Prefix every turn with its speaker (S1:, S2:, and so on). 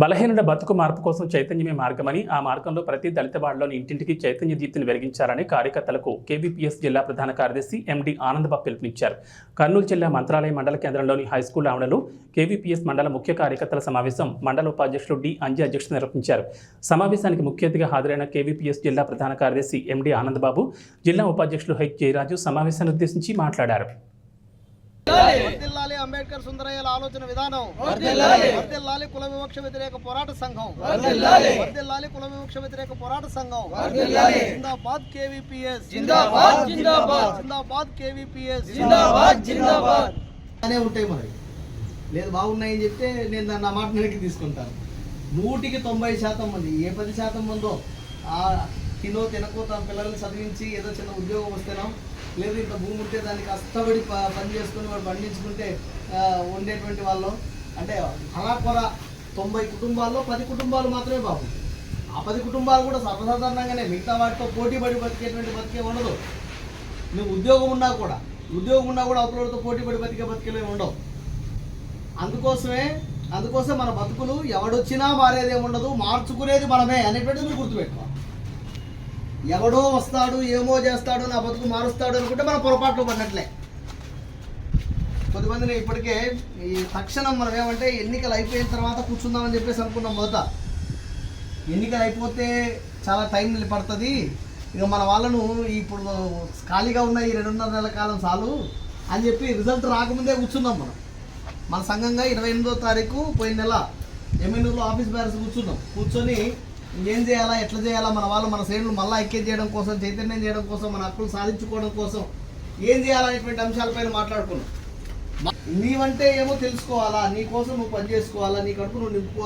S1: బలహీనుల బతుకు మార్పు కోసం చైతన్యమే మార్గమని ఆ మార్గంలో ప్రతి దళిత వాడలోని ఇంటింటికి చైతన్య దీప్తిని వెలిగించాలని కార్యకర్తలకు కేవీపీఎస్ జిల్లా ప్రధాన కార్యదర్శి ఎండి ఆనందబాబు పిలుపునిచ్చారు. కర్నూలు జిల్లా మంత్రాలయ మండల కేంద్రంలోని హైస్కూల్ ఆవరణలో కేవీపీఎస్ మండల ముఖ్య కార్యకర్తల సమావేశం మండల ఉపాధ్యక్షులు డి అంజీ అధ్యక్షత నిర్వహించారు. సమావేశానికి ముఖ్య అతిథిగా హాజరైన కేవీపీఎస్ జిల్లా ప్రధాన కార్యదర్శి ఎండి ఆనందబాబు జిల్లా ఉపాధ్యక్షులు హెచ్ జయరాజు సమావేశాన్ని ఉద్దేశించి మాట్లాడారు.
S2: వర్ధిల్లాలి అంబేద్కర్ సుందరయ్యల ఆలోచన విధానం. వర్ధిల్లాలి కుల వివక్ష వ్యతిరేక పోరాట సంఘం. వర్ధిల్లాలి కుల వివక్ష వ్యతిరేక పోరాట సంఘం. జిందాబాద్ కేవీపీఎస్.
S3: జిందాబాద్, జిందాబాద్.
S2: జిందాబాద్ కేవీపీఎస్.
S3: జిందాబాద్ జిందాబాద్.
S2: అనే ఉంటాయి మరి. లేదు బాగున్నాయని చెప్తే నేను దాన్ని నా మాట వెనక్కి తీసుకుంటాను. నూటికి తొంభై శాతం మంది ఏ పది శాతం మందో ఆ తినో తినకో తన పిల్లల్ని చదివించి ఏదో చిన్న ఉద్యోగం వస్తేనో లేదు ఇంత భూమి ఉంటే దాన్ని కష్టపడి ప- పని చేసుకుని వాడు పండించుకుంటే ఉండేటువంటి వాళ్ళు. అంటే అలా తొంభై కుటుంబాల్లో పది కుటుంబాలు మాత్రమే బాబు. ఆ పది కుటుంబాలు కూడా సర్వసాధారణంగానే మిగతా వాటితో పోటీ పడి బతికేటువంటి బతికే ఉండదు. నువ్వు ఉద్యోగం ఉన్నా కూడా ఉద్యోగం ఉన్నా కూడా అవతలతో పోటీ పడి బతికే బతికేలే ఉండవు. అందుకోసమే అందుకోసం మన బతుకులు ఎవడొచ్చినా మారేదేముండదు ఉండదు మార్చుకునేది మనమే అనేటువంటిది నువ్వు గుర్తుపెట్టుకో ఎవడో వస్తాడు ఏమో చేస్తాడు నా బతుకు మారుస్తాడు అనుకుంటే మనం పొరపాట్లు పడినట్లే. కొద్దిమందిని ఇప్పటికే ఈ తక్షణం మనం ఏమంటే ఎన్నికలు అయిపోయిన తర్వాత కూర్చుందామని చెప్పేసి అనుకున్నాం మొదట. ఎన్నికలు అయిపోతే చాలా టైం పడుతుంది ఇక మన వాళ్ళను ఇప్పుడు ఖాళీగా ఉన్న ఈ రెండున్నర నెలల కాలం చాలు అని చెప్పి రిజల్ట్ రాకముందే కూర్చున్నాం మనం. మన సంఘంగా ఇరవై ఎనిమిదో తారీఖు పోయిన నెల ఎమ్మెల్యేలో ఆఫీస్ బ్యారెస్ కూర్చున్నాం. కూర్చొని ఏం చేయాలా? ఎట్లా చేయాలా? మన వాళ్ళు మన శ్రేణులు మళ్ళీ ఐక్యం చేయడం కోసం చైతన్యం చేయడం కోసం మన హక్కులు సాధించుకోవడం కోసం ఏం చేయాలనేటువంటి అంశాలపైన మాట్లాడుకున్నాం. నీవంటే ఏమో తెలుసుకోవాలా? నీ కోసం నువ్వు పని చేసుకోవాలా నీ కడుపు నువ్వు నింపుకోవాలి?